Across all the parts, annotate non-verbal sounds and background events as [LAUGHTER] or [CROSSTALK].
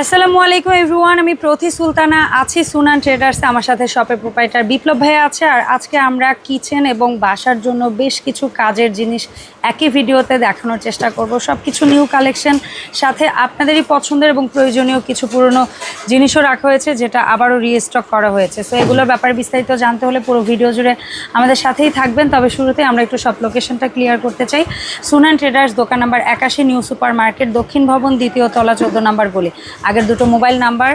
আসসালামু আলাইকুম এভরিওয়ান আমি প্রতি সুলতানা আছি সুনান ট্রেডার্সে আমার সাথে শপের প্রোপাইটার বিপ্লব ভাই আছে। আর আজকে আমরা কিচেন এবং বাসার জন্য বেশ কিছু কাজের জিনিস একই ভিডিওতে দেখানোর চেষ্টা করব। সব কিছু নিউ কালেকশন সাথে আপনাদেরই পছন্দের এবং প্রয়োজনীয় কিছু পুরনো জিনিসও রাখা হয়েছে, যেটা আবারও রিস্টক করা হয়েছে। সো এগুলোর ব্যাপারে বিস্তারিত জানতে হলে পুরো ভিডিও জুড়ে আমাদের সাথেই থাকবেন। তবে শুরুতে আমরা একটু সব লোকেশনটা ক্লিয়ার করতে চাই। সুনান ট্রেডার্স দোকান নাম্বার একাশি নিউ সুপার মার্কেট দক্ষিণ ভবন, দ্বিতীয় তলা, চোদ্দ নাম্বার গলি। আগের দুটো মোবাইল নাম্বার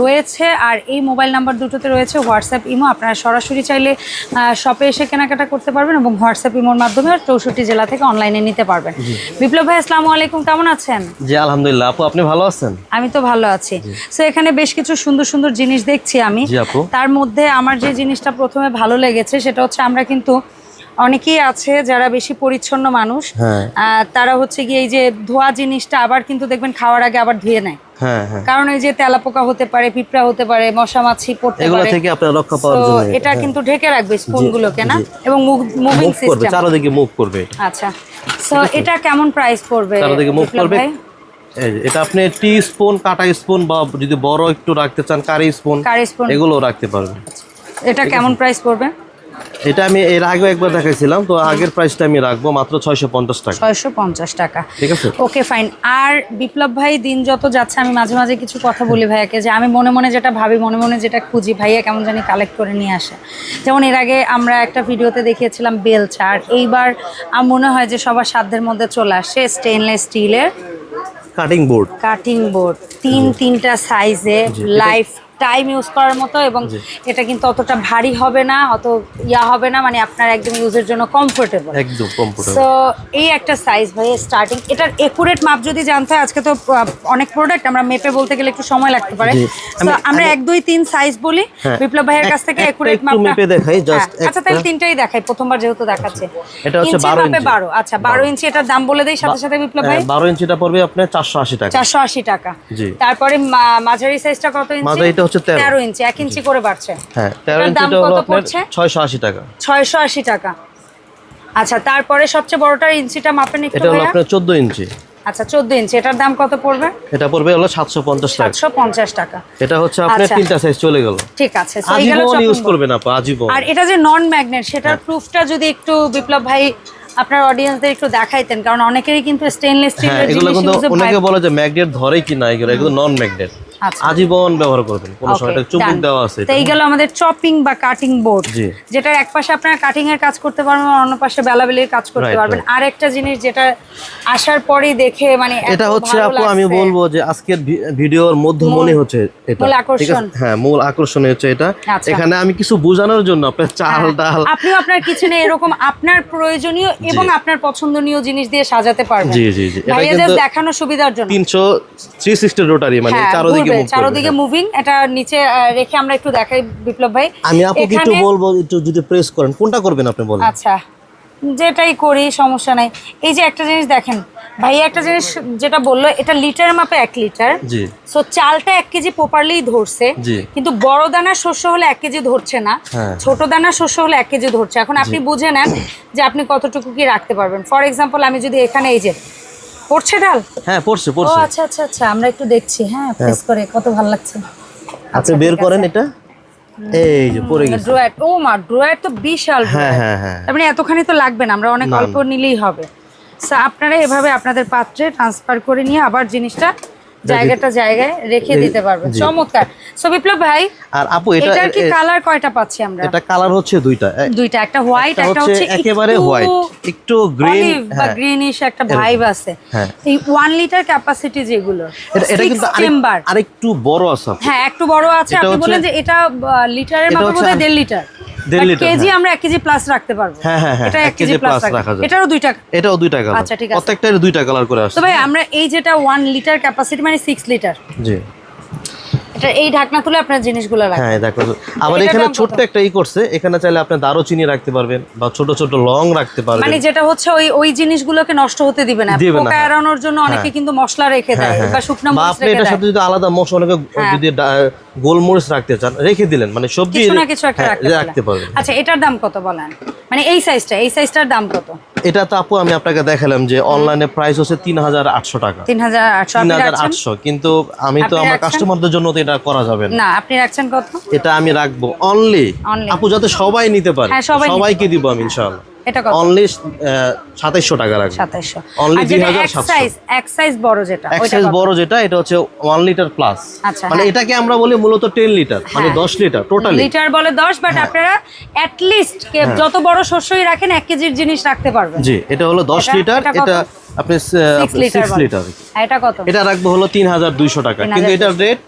রয়েছে। আর এই মোবাইল নাম্বার দুটোতে রয়েছে হোয়াটসঅ্যাপ ইমো। আপনারা সরাসরি চাইলে শপে এসে কেনাকাটা করতে পারবেন এবং হোয়াটসঅ্যাপ ইমোর মাধ্যমে চৌষট্টি জেলা থেকে অনলাইনে নিতে পারবেন। বিপ্লব ভাই আসসালামু আলাইকুম। কেমন আছেন? জি আলহামদুলিল্লাহ। আপু আপনি ভালো আছেন? আমি তো ভালো আছি। সো এখানে বেশ কিছু সুন্দর সুন্দর জিনিস দেখছি আমি। তার মধ্যে আমার যে জিনিসটা প্রথমে ভালো লেগেছে সেটা হচ্ছে আমরা কিন্তু অনেকেই আছে যারা বেশি পরিচ্ছন্ন মানুষ। হ্যাঁ। তারা হচ্ছে গিয়ে এই যে ধোয়া জিনিসটা আবার কিন্তু দেখবেন খাওয়ার আগে আবার ধুয়ে নেয়। হ্যাঁ হ্যাঁ। কারণ এই যে তেলাপোকা হতে পারে পিঁপড়া হতে পারে মশা মাছি পড়তে পারে। থেকে আপনার রক্ষা পাওয়ার জন্য এটা। কিন্তু ঢেকে রাখবে স্পুন গুলোকে না? এবং মুভিং সিস্টেম চারদিকে মুভ করবে আচ্ছা। সো এটা কেমন প্রাইস পড়বে চারদিকে মুভ করবে। এটা আপনি টি স্পুন কাটা স্পুন বা যদি বড় একটু রাখতে চান কারি স্পুন। এগুলো রাখতে পারবেন। এটা কেমন প্রাইস পড়বে? এটা আমি এর আগেও একবার দেখাইছিলাম তো আগের প্রাইসটা আমি রাখব মাত্র ছয়শো পঞ্চাশ টাকা। ছয়শো পঞ্চাশ টাকা। ঠিক আছে? ওকে ফাইন আর বিপ্লব ভাই দিন যত যাচ্ছে আমি মাঝে মাঝে কিছু কথা বলি ভাইয়াকে যে আমি মনে মনে যেটা ভাবি মনে মনে যেটা খুঁজি ভাইয়া কেমন জানি কালেক্ট করে নিয়ে আসে। যেমন এর আগে আমরা একটা ভিডিওতে দেখিয়েছিলাম বেলচা আর এইবার আমার মনে হয় যে সবার সাধ্যের মধ্যে চলে আসে স্টেনলেস স্টিলের কাটিং বোর্ড কাটিং বোর্ড তিন তিনটা সাইজে লাইফ টাইম ইউজ করার মতো এবং এটা কিন্তু অতটা ভারী হবে না অত ইয়া হবে না মানে আপনার একদম ইউজের জন্য কমফোর্টেবল একদম কম্পিউটার সো এই একটা সাইজ ভাই স্টার্টিং এটার একুরেট মাপ যদি জানতে হয় আজকে তো অনেক প্রোডাক্ট আমরা মেপে বলতে গেলে একটু সময় লাগতে পারে। আমরা এক দুই তিন সাইজ বলি হ্যাঁ। বিপ্লব ভাইয়ের কাছ থেকে একুরেট মাপটা মেপে দেখাই, just হ্যাঁ, আচ্ছা তাহলে তিনটাই দেখাই প্রথমবার যেহেতু দেখাচ্ছে। এটা হচ্ছে 12 ইঞ্চি। 12 আচ্ছা 12 ইঞ্চি এটার দাম বলে দেই সাথে সাথে বিপ্লব ভাই? হ্যাঁ, বারো ইঞ্চিটা পড়বে আপনার চারশো আশি টাকা। চারশো আশি টাকা। জি। তারপরে মাঝারি সাইজটা কত ইঞ্চি মাঝারিটা হচ্ছে 13 তেরো ইঞ্চি এক ইঞ্চি করে বাড়ছে। হ্যাঁ তেরো এটার দাম ইঞ্চিটা হলো আপনার পড়ছে? ছয়শো আশি টাকা। ছয়শো আশি টাকা। আচ্ছা তারপরে সবচেয়ে বড়টার ইঞ্চিটা মাপেন একটু এটা হলো আপনার চোদ্দ ইঞ্চি। আচ্ছা চোদ্দ ইঞ্চি। এটার দাম কত পড়বে? এটা পড়বে হলো সাতশো পঞ্চাশ টাকা। সাতশো পঞ্চাশ টাকা। এটা হচ্ছে আপনার আচ্ছা। তিনটা সাইজ চলে গেল। ঠিক আছে গেল ইউজ করবেন আপা আজীবন। আর এটা যে নন ম্যাগনেট সেটার প্রুফটা যদি একটু বিপ্লব ভাই আপনার অডিয়েন্সদের একটু দেখাইতেন কারণ অনেকেরই কিন্তু স্টেনলেস হ্যাঁ স্টিলের এগুলো কিন্তু অনেকে বলে যে ম্যাগনেট ধরে কি না এগুলো এগুলো নন ম্যাগনেট। আজীবন ব্যবহার করবেন কোনো সময়। দেওয়া আছে তো এই গেল আমাদের চপিং বা কাটিং বোর্ড। যেটার এক পাশে আপনারা কাটিং এর কাজ করতে পারবেন অন্য পাশে বেলাবেলির কাজ করতে পারবেন। আর একটা জিনিস যেটা আসার পরেই দেখে মানে এটা হচ্ছে আপু আমি বলব যে আজকের ভিডিওর মধ্যমণি হচ্ছে এটা। ঠিক। আছে? হ্যাঁ মূল আকর্ষণ হচ্ছে এটা। আচ্ছা। এখানে আমি কিছু বোঝানোর জন্য আপনার চাল ডাল। আপনিও আপনার কিচেনে এরকম আপনার প্রয়োজনীয় এবং আপনার পছন্দনীয় জিনিস দিয়ে সাজাতে পারবেন। জি, জি, জি। দেখানোর সুবিধার জন্য। তিনশো থ্রি সিক্সটি রোটারি মানে হ্যাঁ, চারোদিকে ঘুরবে, মুভ মুভিং এটা নিচে রেখে আমরা একটু দেখাই বিপ্লব ভাই। আমি আপু একটু বলব একটু যদি প্রেস করেন কোনটা করবেন আপনি বলেন? আচ্ছা যেটাই করি সমস্যা নাই। এই যে একটা জিনিস দেখেন ভাইয়া একটা জিনিস যেটা বলল এটা লিটার মাপে এক লিটার। সো চালটা এক কেজি প্রপারলি ধরছে কিন্তু বড় দানা শস্য হলে এক কেজি ধরছে না। হ্যাঁ। ছোট দানা শস্য হলে এক কেজি ধরছে। এখন আপনি বুঝে নেন যে আপনি কতটুকু কি রাখতে পারবেন। ফর এক্সাম্পল আমি যদি এখানে এই যে পড়ছে ডাল? হ্যাঁ পড়ছে ও পড়ছে। আচ্ছা আচ্ছা আচ্ছা আমরা একটু দেখছি হ্যাঁ প্রেস করে কত ভালো লাগছে। আপনি বের করেন এটা। এই যে পড়ে গেছে। ড্রয়ার ও মা ড্রয়ার তো বিশাল হ্যাঁ হ্যাঁ হ্যাঁ। তার মানে এতখানি তো লাগবে না আমরা অনেক অল্প নিলেই হবে। আপনারা এভাবে আপনাদের পাত্রে ট্রান্সফার করে নিয়ে আবার জিনিসটা জায়গাটা জায়গায় রেখে দিতে পারবেন চমৎকার। সো বিপ্লব ভাই আর আপু এটা এটার কি কালার কয়টা পাচ্ছি আমরা? এটা কালার হচ্ছে দুইটা। দুইটা একটা হোয়াইট একটা হচ্ছে একেবারে হোয়াইট একটু গ্রিন বা গ্রিনিশ একটা ভাইব আছে। হ্যাঁ। এই ওয়ান লিটার ক্যাপাসিটি যেগুলো এটা কিন্তু আরেকটু বড় আছে হ্যাঁ একটু বড় আছে। আপনি বলেন যে এটা লিটারের মাপে বোধহয় আম- দেড় লিটার দেড় লিটার, কেজি হ্যাঁ। আমরা কেজি প্লাস রাখতে পারব। হ্যাঁ, হ্যাঁ, এটা কেজি প্লাস plus রাখা যায়। এটারও দুইটা এটাও আচ্ছা, ঠিক আছে। প্রত্যেকটার দুইটা কালার করে আসছে তো ভাই আমরা এই যেটা ওয়ান লিটার ক্যাপাসিটি মানে সিক্স লিটার জি। এটা এই ঢাকনা তুলে আপনার জিনিসগুলো হ্যাঁ আবার এখানে একটা ই করছে এখানে চাইলে আপনি দারুচিনি রাখতে পারবেন বা ছোট ছোট লং রাখতে পারবেন। মানে যেটা হচ্ছে ওই ওই জিনিসগুলোকে নষ্ট হতে দিবে না। পোকা হ্যাঁ। এড়ানোর জন্য অনেকে কিন্তু মশলা রেখে হ্যাঁ, দেয় হ্যাঁ। বা শুকনো মরিচ আপনি এটার সাথে যদি আলাদা মশলা হ্যাঁ। যদি গোলমরিচ রাখতে চান রেখে দিলেন মানে সবজি কিছু না কিছু একটা হ্যাঁ, রাখতে পারবেন। আচ্ছা এটার দাম কত বলেন? মানে এই সাইজটা এই সাইজটার দাম কত? এটা তো আপু আমি আপনাকে দেখালাম যে অনলাইনে প্রাইস হচ্ছে তিন হাজার আটশো টাকা। তিন হাজার আটশো তিন হাজার আটশো কিন্তু আমি তো আমার কাস্টমারদের জন্য তো এটা করা যাবে না। আপনি রাখছেন কত? এটা আমি রাখব অনলি। আপু যাতে সবাই নিতে পারে। হ্যাঁ, সবাইকে দিব আমি ইনশাআল্লাহ। এটা কত? অনলি সাতাইশশো টাকা 2700 এক সাইজ এক সাইজ বড় যেটা বড় এটা হচ্ছে ওয়ান লিটার প্লাস মানে হ্যাঁ। এটাকে আমরা বলি মূলত টেন লিটার মানে হ্যাঁ। দশ লিটার টোটালি লিটার বলে দশ বাট আপনারা অ্যাট লিস্ট যত বড় শস্যই রাখেন এক কেজির জিনিস রাখতে পারবেন। জি এটা হলো দশ এটা- লিটার এটা আপনি লিটার এটা কত? এটা রাখব হলো তিন হাজার দুইশো টাকা। 3200 কিন্তু এটার রেট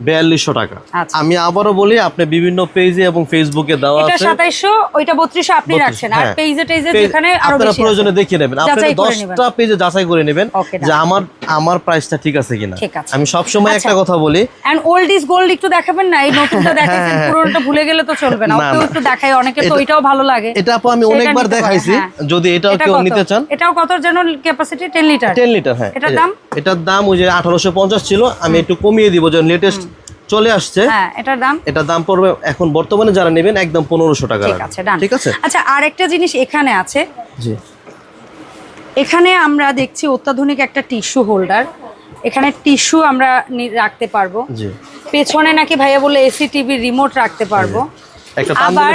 বিয়াল্লিশশো টাকা। আচ্ছা। আমি আবারও বলি আপনি বিভিন্ন পেজে এবং ফেসবুকে দেওয়া এটা আছে। ওইটা বত্রিশশো আপনি রাখছেন। আর হ্যাঁ। পেজে টেজে যেখানে আরও আপনারা প্রয়োজনে দেখিয়ে নেবেন। আপনি যাচাই দশটা পেজে যাচাই করে নেবেন যে আমার আমার প্রাইসটা ঠিক আছে কিনা? ঠিক আছে। আমি সবসময় একটা আচ্ছা। কথা বলি। এন্ড ওল্ড ইজ গোল্ড একটু দেখাবেন না? এই নতুনটা [LAUGHS] দেখাইছেন পুরোটা ভুলে গেলে তো চলবে না। হ্যাঁ, না। একটু দেখাই অনেকে তো এটা- ওইটাও ভালো লাগে। এটা আপু আমি অনেকবার দেখাইছি। হ্যাঁ। যদি এটাও এটা কেউ নিতে চান। এটাও কত যেন capacity ten liter ten liter হ্যাঁ। এটার দাম? এটার দাম ওই যে আঠারোশো পঞ্চাশ ছিল। আমি একটু কমিয়ে দিব যে লেটেস্ট চলে আসছে। হ্যাঁ এটার দাম? এটার দাম পড়বে এখন বর্তমানে যারা নেবেন একদম পনেরোশো টাকা ঠিক আছে ঠিক আছে? আচ্ছা আরেকটা জিনিস এখানে আছে। জি। এখানে আমরা দেখছি অত্যাধুনিক একটা টিস্যু হোল্ডার। এখানে টিস্যু আমরা রাখতে পারব। পেছনে নাকি ভাইয়া বলে এসি টিভি রিমোট রাখতে পারব। একটা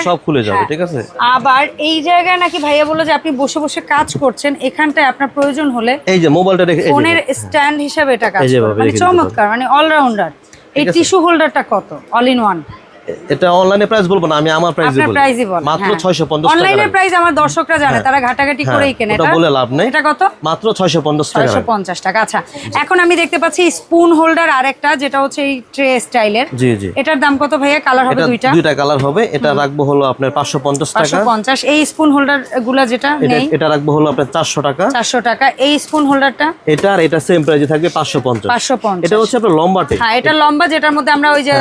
সব খুলে যাবে হ্যাঁ। ঠিক আছে? আবার এই জায়গায় নাকি ভাইয়া বলে যে আপনি বসে বসে কাজ করছেন এখানটায় আপনার প্রয়োজন হলে এই যে মোবাইলটা রেখে ফোনের স্ট্যান্ড হিসেবে এটা কাজ মানে চমৎকার মানে অলরাউন্ডার এই টিস্যু হোল্ডারটা কত? অল ইন ওয়ান এটা অনলাইনে প্রাইস বলব না আমি আমার প্রাইস বলব মাত্র 650 টাকা অনলাইনের রাখব। প্রাইস আমার দর্শকরা জানে হ্যাঁ। তারা ঘাটাঘাটি হ্যাঁ, করেই কেনে এটা বলে লাভ নেই। এটা কত? মাত্র 650 টাকা ছয়শো রাখব। পঞ্চাশ টাকা আচ্ছা। এখন আমি দেখতে পাচ্ছি স্পুন হোল্ডার আরেকটা যেটা হচ্ছে এই ট্রে স্টাইলের জি জি। এটার দাম কত ভাইয়া? কালার হবে দুইটা? দুইটা কালার হবে। এটা রাখব হলো আপনার 550 পাঁচশো টাকা। পঞ্চাশ। এই স্পুন হোল্ডারগুলা যেটা নেই? এটা রাখব হলো আপনার 400 টাকা। চারশো টাকা। এই স্পুন হোল্ডারটা এটা আর এটা সেম প্রাইসে থাকবে 550 পাঁচশো পঞ্চাশ। এটা হচ্ছে আপনার লম্বাটে হ্যাঁ এটা লম্বা যেটার মধ্যে আমরা ওই যে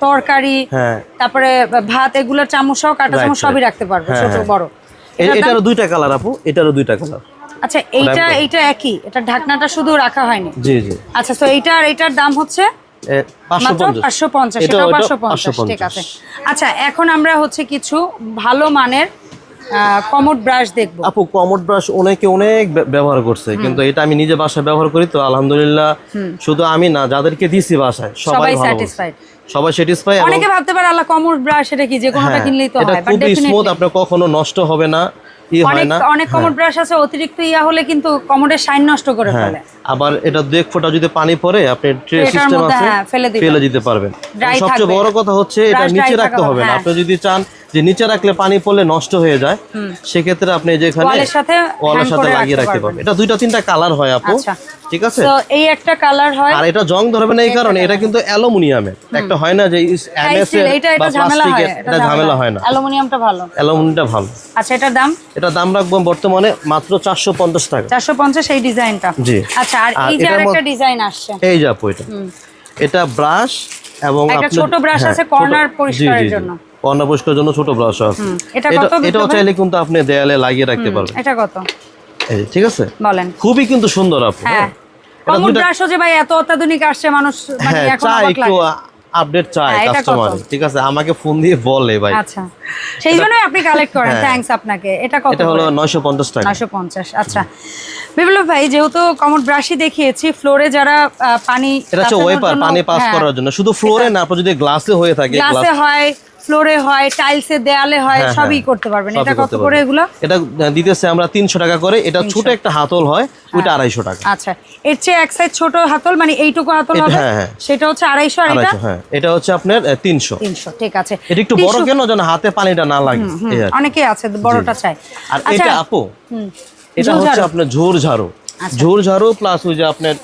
তরকারি হ্যাঁ। তারপরে ভাত এগুলো চামচ সহ কাটা চামচ সবই রাখতে পারব হ্যাঁ, ছোট হ্যাঁ। বড়। এটারও দুইটা কালার আপু এটারও দুইটা কালার আচ্ছা এইটা। এইটা একই? এটা ঢাকনাটা শুধু রাখা হয়নি? জি জি। আচ্ছা তো এইটা আর এটার দাম হচ্ছে? পাঁচশো পঞ্চাশ। ঠিক আছে। আচ্ছা এখন আমরা হচ্ছে কিছু ভালো মানের কমোড ব্রাশ দেখব। আপু কমোড ব্রাশ অনেকে অনেক ব্যবহার করছে কিন্তু এটা আমি নিজে বাসায় ব্যবহার করি তো আলহামদুলিল্লাহ শুধু আমি না যাদেরকে দিছি বাসায় সবাই সবাই স্যাটিসফাইড সবাই স্যাটিসফাই অনেকে ভাবতে পারে আল্লাহ কমোড ব্রাশ এটা কি? যে কোনোটা হ্যাঁ, কিনলেই তো হয়। বাট স্মুথ আপনার কখনো নষ্ট হবে না ই হয় অনেক না। অনেক কমোড ব্রাশ আছে অতিরিক্ত ইয়া হলে কিন্তু কমোডের শাইন নষ্ট করে হ্যাঁ। ফেলে। আবার এটা দেখ ফোঁটা যদি পানি পড়ে আপনি ট্রে সিস্টেম আছে হ্যাঁ, ফেলে দিতে পারবেন। সবচেয়ে বড় কথা হচ্ছে এটা নিচে রাখতে হবে, না। হ্যাঁ। আপনি যদি চান যে নিচে রাখলে পানি পড়লে নষ্ট হয়ে যায় সেক্ষেত্রে আপনি যেখানে ওয়ালের সাথে ওয়ালের সাথে লাগিয়ে রাখতে পারবেন। এটা দুইটা তিনটা কালার হয় আপু আচ্ছা। ঠিক আছে? তো এই একটা কালার হয় আর এটা জং ধরবে না এই কারণে এটা কিন্তু অ্যালুমিনিয়ামের একটা হয় না যে এমএস এটা এটা ঝামেলা হয় এটা ঝামেলা হয় না। অ্যালুমিনিয়ামটা ভালো। অ্যালুমিনিয়ামটা ভালো। আচ্ছা এটার দাম? এটা দাম রাখব বর্তমানে মাত্র চারশো পঞ্চাশ টাকা। চারশো পঞ্চাশ এই ডিজাইনটা। জি। আচ্ছা আর আর এই যে আরেকটা ডিজাইন আসছে। এই যে আপু এটা। এটা ব্রাশ এবং একটা ছোট brush হ্যাঁ, আছে ছোট- পরিষ্কারের জি, জি। জন্য। কর্নার পরিষ্কারের জন্য ছোট ব্রাশ আছে এটা এটা কত এটাও চাইলে কিন্তু আপনি দেয়ালে লাগিয়ে রাখতে পারবেন। এটা কত? এই ঠিক আছে? বলেন। খুবই কিন্তু সুন্দর আপু হ্যাঁ। হ্যাঁ। এটা ব্রাশও যে ভাই এত অত্যাধুনিক আসছে মানুষ মানে হ্যাঁ এখন অবাক লাগে। আপডেট চাই হ্যাঁ? কাস্টমার ঠিক আছে আমাকে ফোন দিয়ে বলে ভাই। আচ্ছা সেই জন্যই আপনি কালেক্ট করেন। থ্যাঙ্কস আপনাকে। এটা কত এটা হলো নয়শো পঞ্চাশ টাকা। নয়শো পঞ্চাশ আচ্ছা। বিপ্লব ভাই যেহেতু কমন ব্রাশি দেখিয়েছি ফ্লোরে যারা পানি এটা হচ্ছে ওয়েপার পানি পাস হ্যাঁ, করার জন্য। শুধু ফ্লোরে না আপনি যদি গ্লাসে হয়ে থাকে গ্লাসে হয় ফ্লোরে হয় টাইলসে দেয়ালে হয় হ্যাঁ, সবই হ্যাঁ। করতে পারবেন। এটা কত করে এগুলো? এটা দিতেছে আমরা তিনশো টাকা করে। এটা ছোট একটা হাতল হয় ওইটা আড়াইশো টাকা। আচ্ছা। এর চেয়ে এক সাইড ছোট হাতল মানে এইটুকু হাতল হবে? হ্যাঁ, হ্যাঁ। সেটা হচ্ছে আড়াইশো আর এটা? হ্যাঁ। এটা হচ্ছে আপনার তিনশো। তিনশো ঠিক আছে। এটা একটু বড় কেন যেন হাতে পানিটা না লাগে। অনেকে আছে বড়টা চাই আর আচ্ছা। এটা আপু এটা হচ্ছে আপনার ঝোর ঝাড়ু। ঝোর ঝাড়ু প্লাস ওই যে আপনার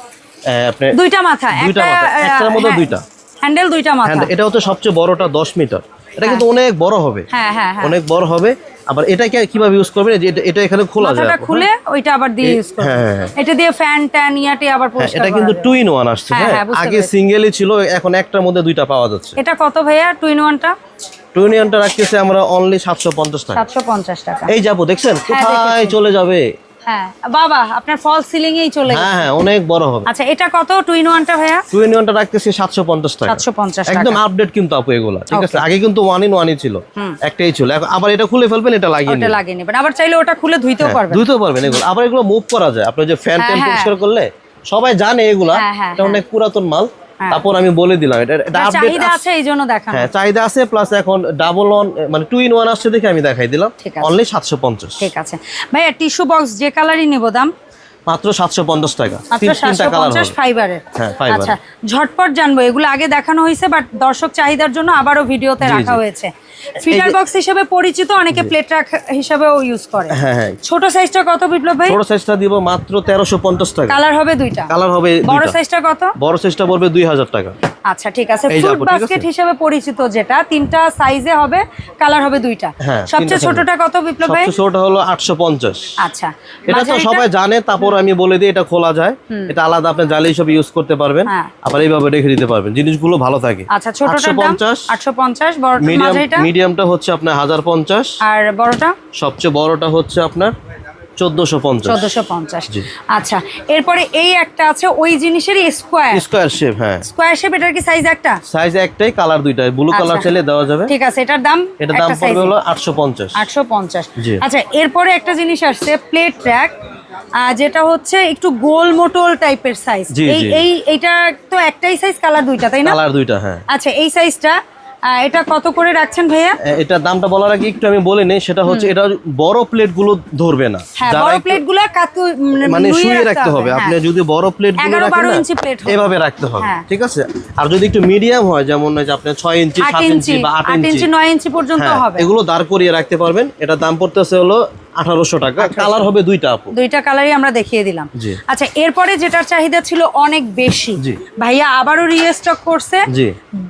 দুইটা মাথা দুইটা একটা মাথা, একটার মধ্যে দুইটা। হ্যান্ডেল দুইটা মাথা। হ্যাঁ এটা হচ্ছে সবচেয়ে বড়টা দশ মিটার। এটা কিন্তু অনেক বড় হবে। হ্যাঁ হ্যাঁ হ্যাঁ। অনেক বড় হবে। আবার এটাকে কীভাবে ইউজ করবেন? যে এটা- এটা এখানে খোলা যায় মাথাটা খুলে ওইটা আবার দিয়ে ইউজ করবে হ্যাঁ, হ্যাঁ, এটা দিয়ে ফ্যান ট্যান ইয়াতে আবার হ্যাঁ, পরিষ্কার এটা কিন্তু যাবে। টু ইন ওয়ান আসছে হ্যাঁ, হ্যাঁ? হ্যাঁ, আগে। সিঙ্গেলই ছিল এখন একটার মধ্যে দুইটা পাওয়া যাচ্ছে। এটা কত ভাইয়া টু ইন ওয়ানটা টু? ইন ওয়ানটা রাখতেছে আমরা অনলি সাতশো পঞ্চাশ টাকা। সাতশো পঞ্চাশ টাকা। এই যাব দেখছেন? কোথায় চলে যাবে? হ্যাঁ বাবা আপনার ফল সিলিং এই চলে হ্যাঁ হ্যাঁ অনেক বড় হবে। আচ্ছা এটা কত? টু ইন ওয়ানটা ভাইয়া? টু ইন ওয়ানটা রাখতেছি সাতশো পঞ্চাশ টাকা। 750 টাকা। একদম আপডেট কিন্তু আপু এগুলা ঠিক আছে? আগে কিন্তু ওয়ান ইন ওয়ানই ছিল একটাই ছিল। আবার এটা খুলে ফেলবেন এটা লাগিয়ে নিন। লাগিয়ে নেবেন। আবার চাইলে ওটা খুলে ধুইতেও পারবেন। ধুতেও পারবেন এগুলো। আবার এগুলো মুভ করা যায়। আপনি যে ফ্যান ট্যান হ্যাঁ, হ্যাঁ। পরিষ্কার করলে সবাই জানে এগুলা। হ্যাঁ, হ্যাঁ, এটা অনেক পুরাতন মাল। হ্যাঁ। তারপর আমি বলে দিলাম এটা চাহিদা আছে। এই জন্য দেখানো। হ্যাঁ চাহিদা আছে প্লাস এখন ডাবল ওয়ান মানে টু ইন ওয়ান আসছে দেখে আমি দেখাই দিলাম। অনলি সাতশো পঞ্চাশ। ঠিক আছে। ভাইয়া টিস্যু বক্স যে কালারই নিবো দাম? মাত্র সাতশো পঞ্চাশ টাকা। তিন- তিনটা কালার হবে। ফাইবারের। হ্যাঁ, fiber। আচ্ছা ঝটপট জানব এগুলো আগে দেখানো হয়েছে বাট দর্শক চাহিদার জন্য আবারও ভিডিওতে রাখা হয়েছে। বক্স হিসেবে পরিচিত অনেকে প্লেট রাখ হিসাবেও ইউজ করে। হ্যাঁ হ্যাঁ। ছোট সাইজটা কত বিপ্লব ভাই? ছোট সাইজটা দিব মাত্র তেরোশো পঞ্চাশ টাকা। কালার হবে দুইটা। কালার হবে বড়। সাইজটা কত? বড় সাইজটা পড়বে দুই হাজার টাকা। আচ্ছা ঠিক আছে। ফ্রুট বাস্কেট হিসেবে পরিচিত যেটা তিনটা সাইজে হবে কালার হবে দুইটা। হ্যাঁ, সবচেয়ে ছোটটা কত বিপ্লব ভাই? সবচেয়ে ছোট হলো আটশো পঞ্চাশ। আচ্ছা এটা তো সবাই জানে তারপর আমি বলে দিই এটা খোলা যায়। এটা আলাদা আপনি জালি হিসেবে ইউজ করতে পারবেন। হ্যাঁ। আবার এইভাবে রেখে দিতে পারবেন। জিনিসগুলো ভালো থাকে। আচ্ছা ছোটটার দাম? পঞ্চাশ। আটশো পঞ্চাশ বড় মিডিয়াম মিডিয়ামটা হচ্ছে আপনার হাজার পঞ্চাশ। আর বড়টা? সবচেয়ে বড়টা হচ্ছে আপনার। আচ্ছা এরপরে এই একটা আছে ওই জিনিসেরই স্কোয়ার স্কোয়ার শেপ হ্যাঁ। স্কোয়ার শেপ এটার কি সাইজ একটা? সাইজ একটাই কালার দুইটা ব্লু কালার আচ্ছা। চাইলে দেওয়া যাবে। ঠিক আছে এটার দাম? এটা দাম পড়বে হলো। আচ্ছা এরপরে একটা জিনিস আসছে প্লেট ট্র্যাক যেটা হচ্ছে একটু গোল মোটল টাইপের সাইজ এই এই এইটা তো একটাই সাইজ কালার দুইটা তাই না? কালার দুইটা হ্যাঁ। আচ্ছা এই সাইজটা এটা কত করে রাখছেন ভাইয়া? এ- এটার দামটা বলার আগে একটু আমি বলে নেই সেটা হচ্ছে এটা বড় প্লেটগুলো ধরবে না। হ্যাঁ বড় প্লেটগুলা মানে শুয়ে রাখতে হবে। আপনি হ্যাঁ। যদি বড় প্লেটগুলো রাখেন 12 না, ইঞ্চি plate এভাবে রাখতে হবে হ্যাঁ। ঠিক আছে? আর যদি একটু মিডিয়াম হয় যেমন যে আপনি ছয় ইঞ্চি আট সাত ইঞ্চি ইঞ্চি বা আট আট ইঞ্চি ইঞ্চি নয় ইঞ্চি পর্যন্ত হবে। এগুলো দাঁড় করিয়ে রাখতে পারবেন। এটা দাম পড়তেছে হলো আঠারোশো টাকা। কালার হবে দুইটা আপু। দুইটা কালারই আমরা দেখিয়ে দিলাম। আচ্ছা এরপরে যেটার চাহিদা ছিল অনেক বেশি। ভাইয়া আবারও রিস্টক করছে।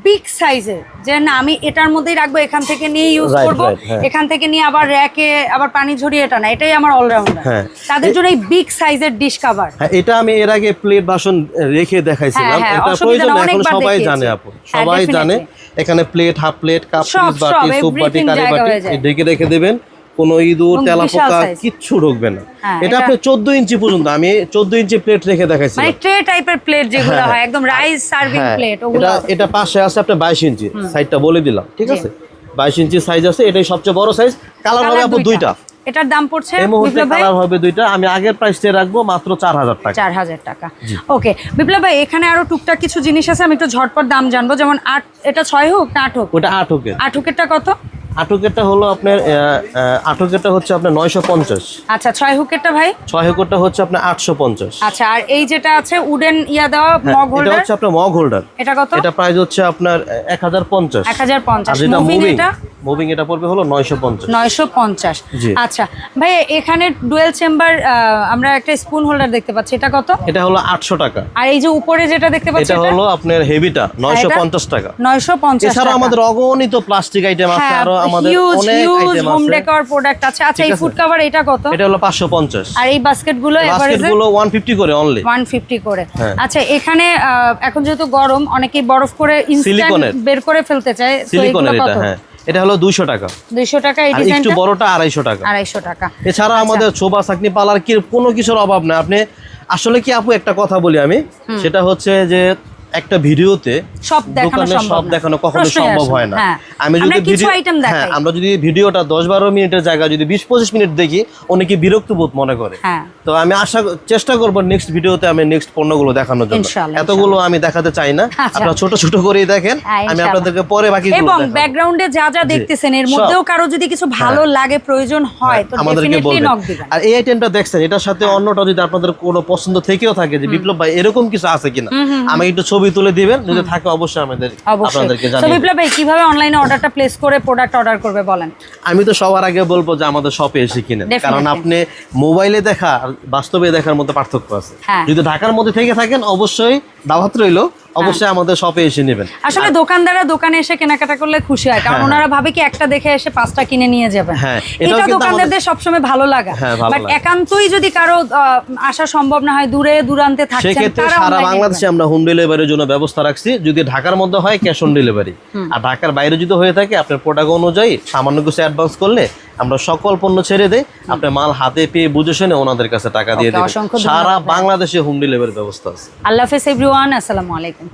বিগ সাইজের যে না আমি এটার মধ্যেই রাখব এখান থেকে নিয়ে ইউজ করব। হ্যাঁ। এখান থেকে নিয়ে আবার র্যাকে আবার পানি ঝরিয়ে এটা না এটাই আমার অলরাউন্ডার হ্যাঁ। তাদের জন্য এই বিগ সাইজের ডিশ কাভার এটা আমি এর আগে প্লেট বাসন রেখে দেখাইছিলাম। হ্যাঁ, এটা প্রয়োজন এখন সবাই জানে আপু। সবাই জানে এখানে প্লেট হাফ প্লেট কাপ বাটি সুপ বাটি কারি বাটি ঢেকে রেখে দেবেন। কোনো ইঁদুর এবং তেলা পোকা কিচ্ছু ঢুকবে না। হ্যাঁ, এটা আপনি চোদ্দ ইঞ্চি পর্যন্ত আমি চোদ্দ ইঞ্চি প্লেট রেখে দেখাইছি। মানে ট্রে টাইপের প্লেট যেগুলো হ্যাঁ, হয় একদম রাইস সার্ভিং প্লেট ওগুলো। এটা পাশে আছে আপনার বাইশ ইঞ্চি সাইজটা বলে দিলাম ঠিক আছে? বাইশ ইঞ্চি সাইজ আছে এটাই সবচেয়ে বড় সাইজ কালার হবে কালার আপু দুইটা। এটার দাম পড়ছে এই মুহূর্তে কালার হবে দুইটা। আমি আগের রাখব মাত্র চার হাজার টাকা। চার হাজার টাকা। ওকে বিপ্লব ভাই এখানে আরও টুকটাক কিছু জিনিস আছে আমি একটু ঝটপট দাম জানব। যেমন এটা ছয় হোক না আট হোক? ওটা আট হোকের। আট হোকেরটা কত? আটকেরটা হলো আপনার আটকেরটা হচ্ছে আপনার নয়শো পঞ্চাশ। আচ্ছা ছয় হুকেরটা ভাই? ছয় হুকেরটা হচ্ছে আপনার আটশো পঞ্চাশ। আচ্ছা আর এই যেটা আছে উডেন ইয়া দেওয়া মগ হোল্ডার এটা হচ্ছে আপনার মগ হোল্ডার এটা কত? এটা প্রাইস হচ্ছে আপনার এক হাজার পঞ্চাশ। এক হাজার আর পঞ্চাশ যেটা? মুভিং মুভিং এটা পড়বে হলো নয়শো পঞ্চাশ। নয়শো পঞ্চাশ। জি। আচ্ছা ভাই এখানে ডুয়েল চেম্বার আমরা একটা স্পুন হোল্ডার দেখতে পাচ্ছি। এটা কত? এটা হলো আটশো টাকা। আর এই যে উপরে যেটা দেখতে পাচ্ছি এটা হলো আপনার হেভিটা নয়শো পঞ্চাশ টাকা। নয়শো পঞ্চাশ আমাদের অগণিত প্লাস্টিক আইটেম আছে হ্যাঁ আরও আমাদের অনেক আইটেম হোম ডেকর প্রোডাক্ট আছে। আচ্ছা এই ফুড কভার এটা কত? এটা হলো পাঁচশো পঞ্চাশ। আর এই বাস্কেটগুলো বাস্কেট এভারেজে? গুলো ওয়ান ফিফটি করে অনলি ওয়ান ফিফটি করে। হ্যাঁ। আচ্ছা এখানে এখন যেহেতু গরম অনেকেই বরফ করে ইনস্ট্যান্ট বের করে ফেলতে চায় সিলিকনের এটা হ্যাঁ। এটা হলো দুইশো টাকা। দুইশো টাকা এই ডিজাইনটা একটু বড়টা আড়াইশো টাকা। আড়াইশো টাকা। এছাড়া আমাদের ছোবা চাকনি পালার কি কোনো কিছুর অভাব নাই। আপনি আসলে কি আপু একটা কথা বলি আমি? সেটা হচ্ছে যে একটা ভিডিওতে সব দেখানো সব দেখানো কখনো সম্ভব হয় না। হ্যাঁ। আমি যদি ভিডিও হ্যাঁ দেখাই। আমরা যদি ভিডিওটা দশ বারো মিনিটের জায়গায় যদি বিশ পঁচিশ মিনিট দেখি অনেকে বিরক্ত বোধ মনে করে? হ্যাঁ। তো আমি আশা চেষ্টা করব নেক্সট ভিডিওতে আমি নেক্সট পণ্যগুলো দেখানোর জন্য। এতগুলো আমি দেখাতে চাই না। আচ্ছা। আপনারা ছোট ছোট করেই দেখেন। হ্যাঁ, আমি আপনাদেরকে পরে বাকি এবং ব্যাকগ্রাউন্ডে যা যা দেখতেছেন এর মধ্যেও কারও যদি কিছু ভালো লাগে প্রয়োজন হয় তো আমাদেরকে ডেফিনেটলি বলবেন। নক দিবেন। আর এই আইটেমটা দেখছেন এটার সাথে অন্যটা যদি আপনাদের কোনো পছন্দ থেকেও থাকে যে বিপ্লব ভাই এরকম কিছু আছে কিনা? আমি একটু ছবি তুলে দিবেন যদি থাকে অবশ্যই আমাদের আপনাদেরকে জানাব বিপ্লব ভাই কীভাবে অনলাইনে অর্ডারটা প্লেস করে প্রোডাক্ট অর্ডার করবে বলেন? আমি তো সবার আগে বলব যে আমাদের শপে এসে কিনেন। কারণ আপনি মোবাইলে দেখা আর বাস্তবে দেখার মধ্যে পার্থক্য আছে। হ্যাঁ। যদি ঢাকার মধ্যে থেকে থাকেন অবশ্যই দাওয়াত রইল। অবশ্যই আমাদের শপে এসে নেবেন। আসলে দোকানদাররা দোকানে এসে কেনাকাটা করলে খুশি হয় কারণ ওনারা ভাবে কি একটা দেখে এসে পাঁচটা কিনে নিয়ে যাবেন হ্যাঁ, এটা দোকানদারদের সবসময় ভালো লাগা। হ্যাঁ, বাট একান্তই যদি কারও আসা সম্ভব না হয় দূরে দূরান্তে থাকছেন সেক্ষেত্রে তারা সারা বাংলাদেশে আমরা হোম ডেলিভারির জন্য ব্যবস্থা রাখছি। যদি ঢাকার মধ্যে হয় ক্যাশ অন ডেলিভারি আর ঢাকার বাইরে যদি হয়ে থাকে আপনার প্রোডাক্ট অনুযায়ী সামান্য কিছু অ্যাডভান্স করলে আমরা সকল পণ্য ছেড়ে দেয় আপনি মাল হাতে পেয়ে বুঝে শুনে ওনাদের কাছে টাকা দিয়ে দেবেন। সারা বাংলাদেশে হোম ডেলিভারি ব্যবস্থা আছে। আল্লাহ হাফেজ এভরিওয়ান আসসালামু আলাইকুম।